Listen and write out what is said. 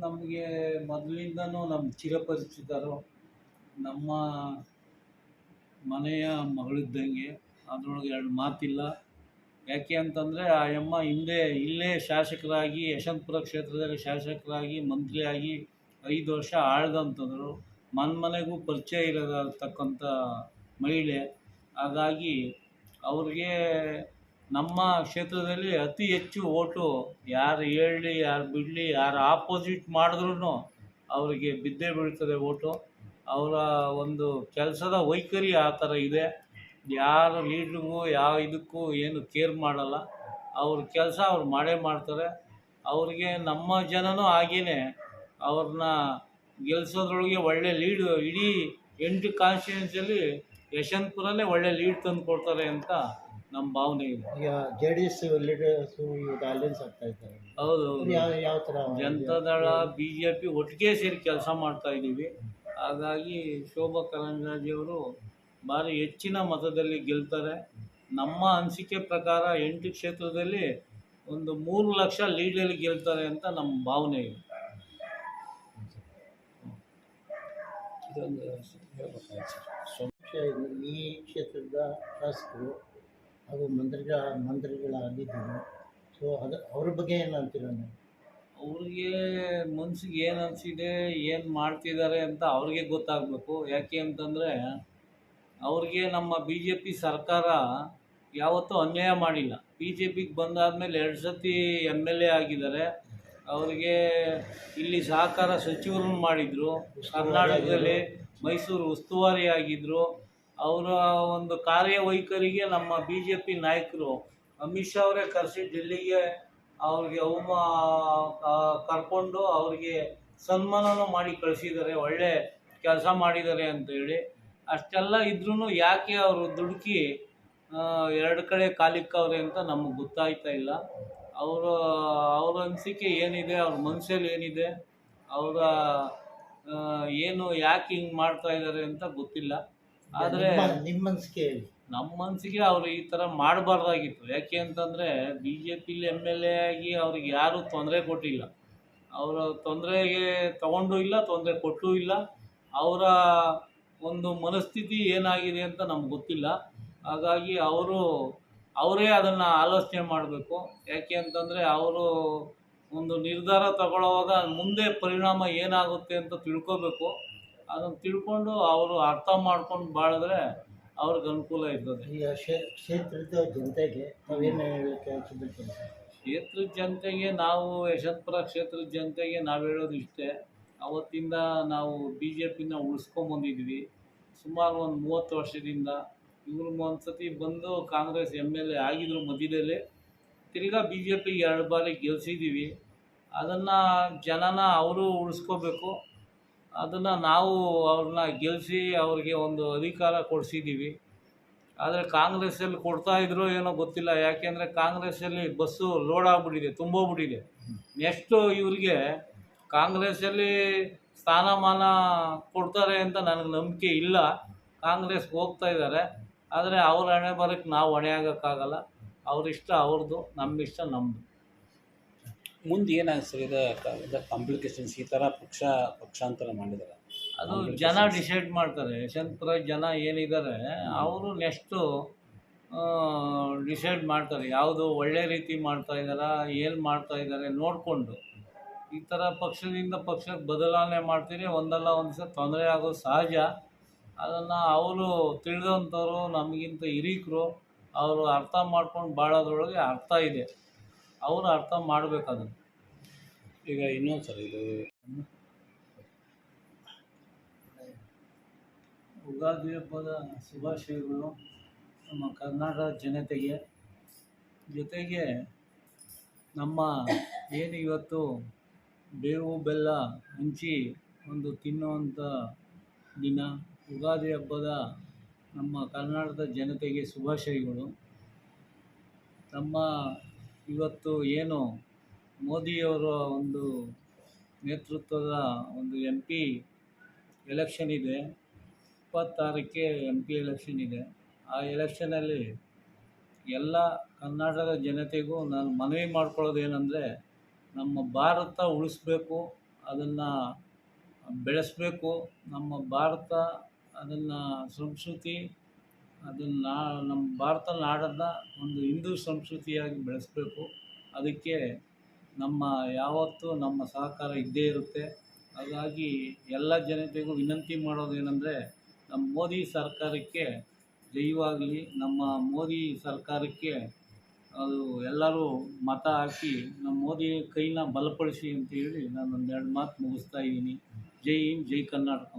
ನಮಗೆ ಮೊದಲಿಂದನೂ ನಮ್ಮ ಚಿರಪರಿಚಿತರು, ನಮ್ಮ ಮನೆಯ ಮಗಳಿದ್ದಂಗೆ ಅದರೊಳಗೆ ಎರಡು ಮಾತಿಲ್ಲ. ಯಾಕೆ ಅಂತಂದರೆ ಆ ಅಮ್ಮ ಹಿಂದೆ, ಇಲ್ಲೇ ಶಾಸಕರಾಗಿ, ಯಶವಂತಪುರ ಕ್ಷೇತ್ರದಲ್ಲಿ ಶಾಸಕರಾಗಿ, ಮಂತ್ರಿಯಾಗಿ ಐದು ವರ್ಷ ಆಳ್ದಂತಂದರು ಮನೆ ಮನೆಗೂ ಪರಿಚಯ ಇರತಕ್ಕಂಥ ಮಹಿಳೆ. ಹಾಗಾಗಿ ಅವ್ರಿಗೆ ನಮ್ಮ ಕ್ಷೇತ್ರದಲ್ಲಿ ಅತಿ ಹೆಚ್ಚು ಓಟು ಯಾರು ಹೇಳಲಿ, ಯಾರು ಬಿಡಲಿ, ಯಾರು ಆಪೋಸಿಟ್ ಮಾಡಿದ್ರೂ ಅವರಿಗೆ ಬಿದ್ದೇ ಬೀಳ್ತದೆ ಓಟು. ಅವರ ಒಂದು ಕೆಲಸದ ವೈಖರಿ ಆ ಥರ ಇದೆ. ಯಾರು ಲೀಡ್ರಿಗೂ ಯಾವ ಇದಕ್ಕೂ ಏನು ಕೇರ್ ಮಾಡಲ್ಲ. ಅವ್ರ ಕೆಲಸ ಅವ್ರು ಮಾಡೇ ಮಾಡ್ತಾರೆ. ಅವ್ರಿಗೆ ನಮ್ಮ ಜನನೂ ಹಾಗೇ ಅವ್ರನ್ನ ಗೆಲ್ಸೋದ್ರೊಳಗೆ ಒಳ್ಳೆ ಲೀಡ್, ಇಡೀ ಎಂಟು ಕಾನ್ಸ್ಟಿಟ್ಯೂನ್ಸಿಯಲ್ಲಿ ಯಶವಂತಪುರನೇ ಒಳ್ಳೆ ಲೀಡ್ ತಂದು ಕೊಡ್ತಾರೆ ಅಂತ ನಮ್ಮ ಭಾವನೆ ಇದೆ. ಈಗ ಜೆ ಡಿ ಎಸ್ ಲೀಡರ್ಸು ಇವಾಗ ಅಲಯನ್ಸ್ ಆಗ್ತಾ ಇದ್ದಾರೆ. ಹೌದು ಅವ್ರು ಯಾವ ಯಾವ ಥರ ಜನತಾದಳ ಬಿ ಜೆ ಪಿ ಒಟ್ಟಿಗೆ ಸೇರಿ ಕೆಲಸ ಮಾಡ್ತಾ ಇದ್ದೀವಿ ಹಾಗಾಗಿ ಶೋಭಾ ಕರಂದ್ಲಾಜೆಯವರು ಭಾರಿ ಹೆಚ್ಚಿನ ಮತದಲ್ಲಿ ಗೆಲ್ತಾರೆ. ನಮ್ಮ ಅನಿಸಿಕೆ ಪ್ರಕಾರ ಎಂಟು ಕ್ಷೇತ್ರದಲ್ಲಿ ಒಂದು ಮೂರು ಲಕ್ಷ ಲೀಡಲ್ಲಿ ಗೆಲ್ತಾರೆ ಅಂತ ನಮ್ಮ ಭಾವನೆ ಇದೆ. ಇದೊಂದು ಈ ಕ್ಷೇತ್ರದ ಶಾಸಕರು ಹಾಗೂ ಮಂತ್ರಿಗಳ ಮಂತ್ರಿಗಳಾಗಿದ್ದರು ಸೊ ಅದು ಅವ್ರ ಬಗ್ಗೆ ಏನು ಅಂತೀರ ನೀವು? ಅವ್ರಿಗೆ ಮನ್ಸಿಗೆ ಏನು ಅನಿಸಿದೆ ಏನು ಮಾಡ್ತಿದ್ದಾರೆ ಅಂತ ಅವ್ರಿಗೆ ಗೊತ್ತಾಗಬೇಕು. ಯಾಕೆ ಅಂತಂದರೆ ಅವ್ರಿಗೆ ನಮ್ಮ ಬಿ ಜೆ ಪಿ ಸರ್ಕಾರ ಯಾವತ್ತೂ ಅನ್ಯಾಯ ಮಾಡಿಲ್ಲ. ಬಿ ಜೆ ಪಿಗೆ ಬಂದಾದಮೇಲೆ ಎರಡು ಸತಿ ಎಂ ಎಲ್ ಎ ಆಗಿದ್ದಾರೆ. ಅವರಿಗೆ ಇಲ್ಲಿ ಸಹಕಾರ ಸಚಿವರನ್ನು ಮಾಡಿದರು. ಕರ್ನಾಟಕದಲ್ಲಿ ಮೈಸೂರು ಉಸ್ತುವಾರಿ ಆಗಿದ್ದರು ಅವರ ಒಂದು ಕಾರ್ಯವೈಖರಿಗೆ ನಮ್ಮ ಬಿ ಜೆ ಪಿ ನಾಯಕರು ಅಮಿತ್ ಶಾ ಅವರೇ ಕರೆಸಿ ಡೆಲ್ಲಿಗೆ ಅವ್ರಿಗೆ ಅವಮ ಕರ್ಕೊಂಡು ಅವ್ರಿಗೆ ಸನ್ಮಾನನೂ ಮಾಡಿ ಕಳಿಸಿದ್ದಾರೆ, ಒಳ್ಳೆ ಕೆಲಸ ಮಾಡಿದ್ದಾರೆ ಅಂತೇಳಿ ಅಷ್ಟೆಲ್ಲ ಇದ್ರೂ ಯಾಕೆ ಅವರು ದುಡುಕಿ ಎರಡು ಕಡೆ ಕಾಲಿಕ್ಕವ್ರೆ ಅಂತ ನಮಗೆ ಗೊತ್ತಾಯ್ತಾ ಇಲ್ಲ. ಅವರು, ಅವ್ರ ಅನಿಸಿಕೆ ಏನಿದೆ, ಅವ್ರ ಮನಸ್ಸಲ್ಲಿ ಏನಿದೆ, ಅವರ ಏನು ಯಾಕೆ ಹಿಂಗೆ ಮಾಡ್ತಾ ಇದ್ದಾರೆ ಅಂತ ಗೊತ್ತಿಲ್ಲ. ಆದರೆ ನಿಮ್ಮ- ಮನಸ್ಸಿಗೆ ಹೇಳಿ. ನಮ್ಮ ಮನಸ್ಸಿಗೆ ಅವರು ಈ ಥರ ಮಾಡಬಾರ್ದಾಗಿತ್ತು. ಯಾಕೆ ಅಂತಂದರೆ B J P M L A ಆಗಿ ಅವ್ರಿಗೆ ಯಾರೂ ತೊಂದರೆ ಕೊಟ್ಟಿಲ್ಲ. ಅವರ ತೊಂದರೆಗೆ ತಗೊಂಡು ಇಲ್ಲ ತೊಂದರೆ ಕೊಟ್ಟೂ ಇಲ್ಲ. ಅವರ ಒಂದು ಮನಸ್ಥಿತಿ ಏನಾಗಿದೆ ಅಂತ ನಮ್ಗೆ ಗೊತ್ತಿಲ್ಲ. ಹಾಗಾಗಿ ಅವರು ಅವರೇ ಅದನ್ನು ಆಲೋಚನೆ ಮಾಡಬೇಕು. ಯಾಕೆ ಅಂತಂದರೆ ಅವರು ಒಂದು ನಿರ್ಧಾರ ತಗೊಳ್ಳುವಾಗ ಮುಂದೆ ಪರಿಣಾಮ ಏನಾಗುತ್ತೆ ಅಂತ ತಿಳ್ಕೊಬೇಕು. ಅದನ್ನು ತಿಳ್ಕೊಂಡು ಅವರು ಅರ್ಥ ಮಾಡ್ಕೊಂಡು ಬಾಳಿದ್ರೆ ಅವ್ರಿಗೆ ಅನುಕೂಲ ಇರ್ತದೆ. ಈಗ ಕ್ಷೇ- ಕ್ಷೇತ್ರದ ಜನತೆಗೆ ತಾವೇನು ಹೇಳಕ್ಕೆ ಸರ್? ಕ್ಷೇತ್ರದ ಜನತೆಗೆ ನಾವು ಯಶವಂತಪುರ ಕ್ಷೇತ್ರದ ಜನತೆಗೆ ನಾವು ಹೇಳೋದು ಇಷ್ಟೇ. ಅವತ್ತಿಂದ ನಾವು ಬಿ ಜೆ ಪಿನ ಉಳಿಸ್ಕೊಂಬಂದಿದ್ವಿ ಸುಮಾರು ಒಂದು ಮೂವತ್ತು ವರ್ಷದಿಂದ. ಇವರು ಒಂದ್ಸತಿ ಬಂದು ಕಾಂಗ್ರೆಸ್ ಎಂ ಎಲ್ ಎ ಆಗಿದ್ರು ಮಧ್ಯದಲ್ಲಿ. ತಿರ್ಗಾ ಬಿ ಜೆ ಪಿ ಎರಡು ಬಾರಿ ಗೆಲ್ಸಿದ್ದೀವಿ. ಅದನ್ನು ಜನನ ಅವರು ಉಳಿಸ್ಕೋಬೇಕು. ಅದನ್ನು ನಾವು ಅವ್ರನ್ನ ಗೆಲ್ಲಿಸಿ ಅವ್ರಿಗೆ ಒಂದು ಅಧಿಕಾರ ಕೊಡಿಸಿದ್ದೀವಿ ಆದರೆ ಕಾಂಗ್ರೆಸ್ಸಲ್ಲಿ ಕೊಡ್ತಾ ಇದ್ರೋ ಏನೋ ಗೊತ್ತಿಲ್ಲ. ಯಾಕೆಂದರೆ ಕಾಂಗ್ರೆಸ್ಸಲ್ಲಿ ಬಸ್ಸು ಲೋಡ್ ಆಗಿಬಿಟ್ಟಿದೆ, ತುಂಬೋಗ್ಬಿಟ್ಟಿದೆ. ನೆಕ್ಸ್ಟು ಇವರಿಗೆ ಕಾಂಗ್ರೆಸ್ಸಲ್ಲಿ ಸ್ಥಾನಮಾನ ಕೊಡ್ತಾರೆ ಅಂತ ನನಗೆ ನಂಬಿಕೆ ಇಲ್ಲ. ಕಾಂಗ್ರೆಸ್ಗೆ ಹೋಗ್ತಾ ಇದ್ದಾರೆ ಆದರೆ ಅವ್ರ ಹಣೆ ಬರೋಕ್ಕೆ ನಾವು ಹೊಣೆ ಆಗೋಕ್ಕಾಗಲ್ಲ. ಅವ್ರ ಇಷ್ಟ ಅವ್ರದ್ದು ನಮ್ಮ ಇಷ್ಟ ನಮ್ಮದು ಮುಂದೆ ಏನಾಗ್ತದೆ ಸರ್ ಇದು ಕಾಂಪ್ಲಿಕೇಶನ್ಸ್ ಈ ಥರ ಪಕ್ಷ ಪಕ್ಷಾಂತರ ಮಾಡಿದ್ದಾರೆ. ಅದು ಜನ ಡಿಸೈಡ್ ಮಾಡ್ತಾರೆ. ಯಶವಂತಪುರ ಜನ ಏನಿದ್ದಾರೆ ಅವರು ನೆಕ್ಸ್ಟು ಡಿಸೈಡ್ ಮಾಡ್ತಾರೆ. ಯಾವುದು ಒಳ್ಳೆ ರೀತಿ ಮಾಡ್ತಾ ಇದ್ದಾರ ಏನು ಮಾಡ್ತಾ ಇದ್ದಾರೆ ನೋಡಿಕೊಂಡು. ಈ ಥರ ಪಕ್ಷದಿಂದ ಪಕ್ಷಕ್ಕೆ ಬದಲಾವಣೆ ಮಾಡ್ತೀರಿ ಒಂದಲ್ಲ ಒಂದು ಸಲ ತೊಂದರೆ ಆಗೋದು ಸಹಜ. ಅದನ್ನು ಅವರು ತಿಳಿದಂಥವ್ರು ನಮಗಿಂತ ಹಿರೀಕರು ಅವರು ಅರ್ಥ ಮಾಡ್ಕೊಂಡು ಬಾಳೋದ್ರೊಳಗೆ ಅರ್ಥ ಇದೆ. ಅವರು ಅರ್ಥ ಮಾಡಬೇಕು ಅದನ್ನು. ಈಗ ಇನ್ನೊಂದು ಸರ್ ಇದು ಯುಗಾದಿ ಹಬ್ಬದ ಶುಭಾಶಯಗಳು ನಮ್ಮ ಕರ್ನಾಟಕ ಜನತೆಗೆ. ಜೊತೆಗೆ ನಮ್ಮ ಏನು ಇವತ್ತು ಬೇವು ಬೆಲ್ಲ ಹಂಚಿ ಒಂದು ತಿನ್ನುವಂಥ ದಿನ ಯುಗಾದಿ ಹಬ್ಬದ ನಮ್ಮ ಕರ್ನಾಟಕದ ಜನತೆಗೆ ಶುಭಾಶಯಗಳು. ನಮ್ಮ ಇವತ್ತು ಏನು ಮೋದಿಯವರ ಒಂದು ನೇತೃತ್ವದ ಒಂದು ಎಂ ಪಿ ಎಲೆಕ್ಷನ್ ಇದೆ, ಇಪ್ಪತ್ತಾರಕ್ಕೆ ಎಂ ಪಿ ಎಲೆಕ್ಷನ್ ಇದೆ. ಆ ಎಲೆಕ್ಷನಲ್ಲಿ ಎಲ್ಲ ಕರ್ನಾಟಕದ ಜನತೆಗೂ ನಾನು ಮನವಿ ಮಾಡ್ಕೊಳ್ಳೋದು ಏನಂದರೆ ನಮ್ಮ ಭಾರತ ಉಳಿಸ್ಬೇಕು, ಅದನ್ನು ಬೆಳೆಸಬೇಕು, ನಮ್ಮ ಭಾರತ, ಅದನ್ನು ಸಂಸ್ಕೃತಿ ಅದನ್ನು ನಮ್ಮ ಭಾರತ ನಾಡನ್ನು ಒಂದು ಹಿಂದೂ ಸಂಸ್ಕೃತಿಯಾಗಿ ಬೆಳೆಸಬೇಕು. ಅದಕ್ಕೆ ನಮ್ಮ ಯಾವತ್ತೂ ನಮ್ಮ ಸಹಕಾರ ಇದ್ದೇ ಇರುತ್ತೆ. ಹಾಗಾಗಿ ಎಲ್ಲ ಜನತೆಗೂ ವಿನಂತಿ ಮಾಡೋದೇನೆಂದರೆ ನಮ್ಮ ಮೋದಿ ಸರ್ಕಾರಕ್ಕೆ ಜೈವಾಗಲಿ, ನಮ್ಮ ಮೋದಿ ಸರ್ಕಾರಕ್ಕೆ ಅದು ಎಲ್ಲರೂ ಮತ ಹಾಕಿ, ನಮ್ಮ ಮೋದಿ ಕೈನ ಬಲಪಡಿಸಿ ಅಂತ ಹೇಳಿ ನಾನು ಒಂದೆರಡು ಮಾತು ಮುಗಿಸ್ತಾ ಇದ್ದೀನಿ. ಜೈ ಹಿಂದ್, ಜೈ ಕರ್ನಾಟಕ.